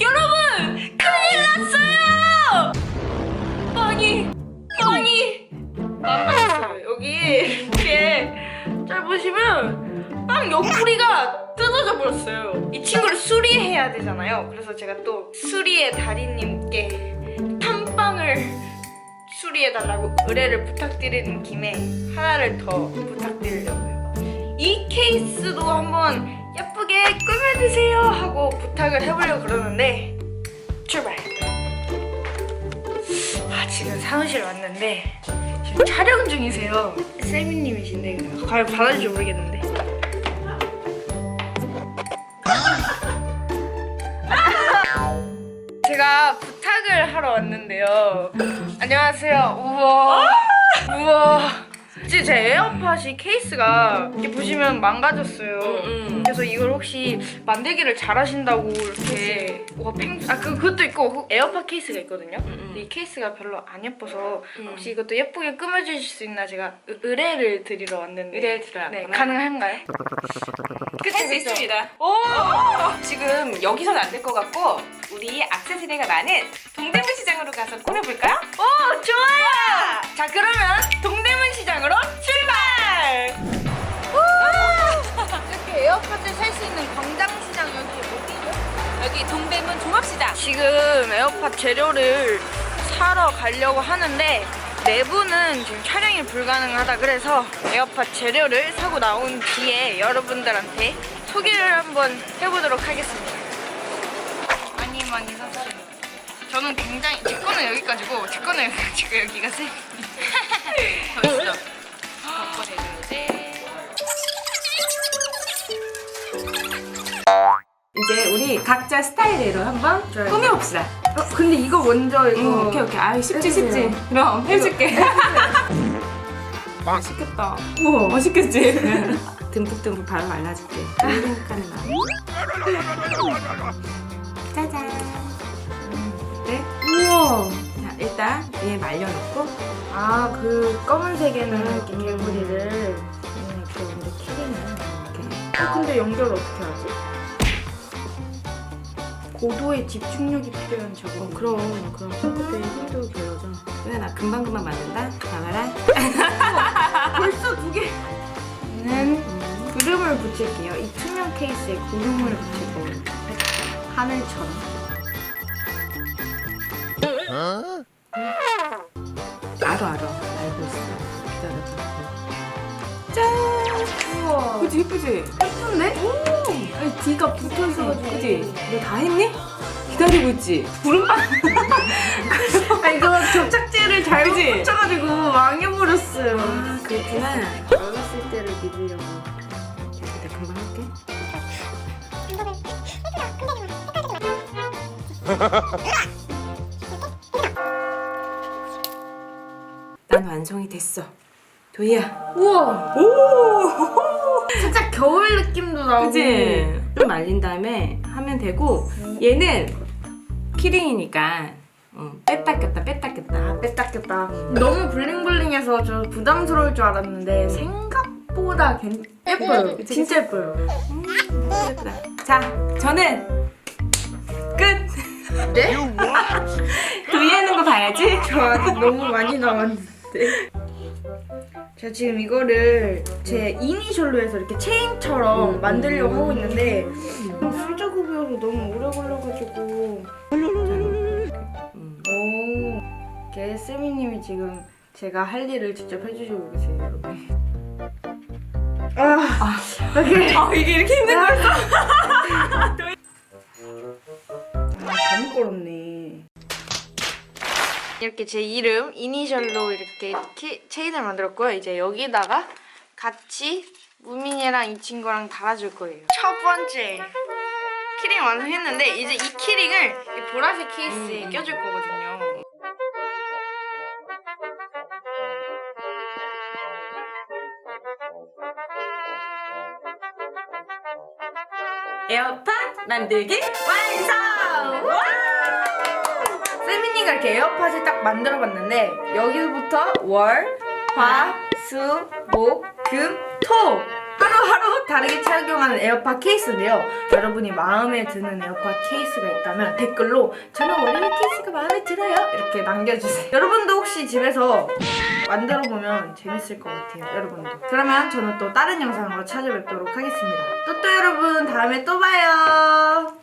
여러분 큰일 났어요. 아니 아니 망가졌어요. 여기 이렇게 잘 보시면 빵 옆구리가 뜯어져 버렸어요. 이 친구를 수리해야 되잖아요. 그래서 제가 또 수리의 달인님께 탐빵을 수리해달라고 의뢰를 부탁드리는 김에 하나를 더 부탁드리려고요. 이 케이스도 한번 예쁘게 꾸며주세요 하고 부탁을 해보려고 그러는데 출발! 아 지금 사무실 왔는데 지금 촬영 중이세요. 셀미님이신데 과연 받아줄지 모르겠는데. 제가 부탁을 하러 왔는데요. 안녕하세요. 우와. 우와. 진짜 제 에어팟이 케이스가 이렇게 보시면 망가졌어요. 그래서 이걸 혹시 만들기를 잘하신다고 이렇게 와 팽. 아 그, 그것도 있고 에어팟 케이스가 있거든요. 근데 이 케이스가 별로 안 예뻐서 혹시 이것도 예쁘게 꾸며주실 수 있나 제가 의- 의뢰를 드리러 왔는데. 의뢰를 드려야 네. 가능한가요? 할수 있습니다. 오! 지금 여기서는 안될 것 같고 우리 액세서리가 많은 동대문 시장으로 가서 꾸며볼까요? 오 좋아요. 자 그러면 동대 문 시장으로 출발. 이렇게 에어팟을 살 수 있는 광장 시장 여기 어디죠? 여기 동대문 종합시장. 지금 에어팟 재료를 사러 가려고 하는데 내부는 지금 촬영이 불가능하다 그래서 에어팟 재료를 사고 나온 뒤에 여러분들한테 소개를 한번 해보도록 하겠습니다. 많이 많이 샀어요. 저는 굉장히 제 거는 여기까지고 제 거는 여기까지고 여기가 세. 더 있어. 이제 우리 각자 스타일대로 한번 좋아요. 꾸며봅시다. 어, 근데 이거 먼저 이거 응, 오케이 오케이. 아 쉽지 해주세요. 쉽지. 그럼 해줄게. 맛있겠다. 우와 맛있겠지. 듬뿍듬뿍 바로 말라줄게. 생각하는 마음. 짜잔. 네. 우와. 자 일단 얘 말려놓고 아 그 검은색에는 음, 이렇게 음. 개구리를 음, 이렇게 먼저 키리는. 이렇게. 어, 근데 연결 어떻게 하지? 고도의 집중력이 필요한 작업. 어, 그럼 그럼 손끝에 힘도 길어져. 그래 나 금방 금방 만든다. 나가라. 벌써 두 개. 는 구름을 붙일게요. 이 투명 케이스에 구름을 붙일 겁니다. 하늘처럼. 알어 알어 알고 있어. 기다려봐. 짠. 우와. 그치 예쁘지? 예쁜데? 아니, 뒤가 붙어 있어가지고. 그치? 너다 했니? 기다리고 있지. 구름빵. 아 이거 접착제를 잘못 그치? 붙여가지고 망해버렸어요. 아 그렇구나. 어렸을 때를 믿으려고. 내가 금방 할게. 난 완성이 됐어. 도희야. 우와. 오. 살짝 겨울 느낌도 나고. 그치? 좀 말린 다음에 하면 되고 얘는 키링이니까 어, 뺐다 꼈다 뺐다 꼈다. 아, 뺐다 꼈다. 너무 블링블링해서 저 부담스러울 줄 알았는데 생각보다 괜... 예뻐요. 그치, 진짜 예뻐요. 음, 예쁘다. 자, 저는 끝. 네? 도희 하는 거 봐야지. 저 아직 너무 많이 남았는데. 제가 지금 이거를 제 이니셜로 해서 이렇게 체인처럼 음, 만들려고 음. 하고 있는데 술작업이어서 너무 오래 걸려가지고 음. 오 이렇게 세미님이 지금 제가 할 일을 직접 해주시고 계세요 여러분 아, 오케이 아 이게 이렇게 힘든 거였어? 이렇게 제 이름 이니셜로 이렇게 키, 체인을 만들었고요 이제 여기다가 같이 무민이랑 이 친구랑 달아줄 거예요 첫 번째 키링 완성했는데 이제 이 키링을 이 보라색 케이스에 음. 껴줄 거거든요 에어팟 만들기 완성! 세미니가 이렇게 에어팟을 딱 만들어 봤는데 여기서부터 월, 화, 수, 목, 금, 토 하루하루 다르게 착용하는 에어팟 케이스인데요. 여러분이 마음에 드는 에어팟 케이스가 있다면 댓글로 저는 월요일 케이스가 마음에 들어요 이렇게 남겨주세요. 여러분도 혹시 집에서 만들어 보면 재밌을 것 같아요. 여러분도. 그러면 저는 또 다른 영상으로 찾아뵙도록 하겠습니다. 또또 여러분 다음에 또 봐요.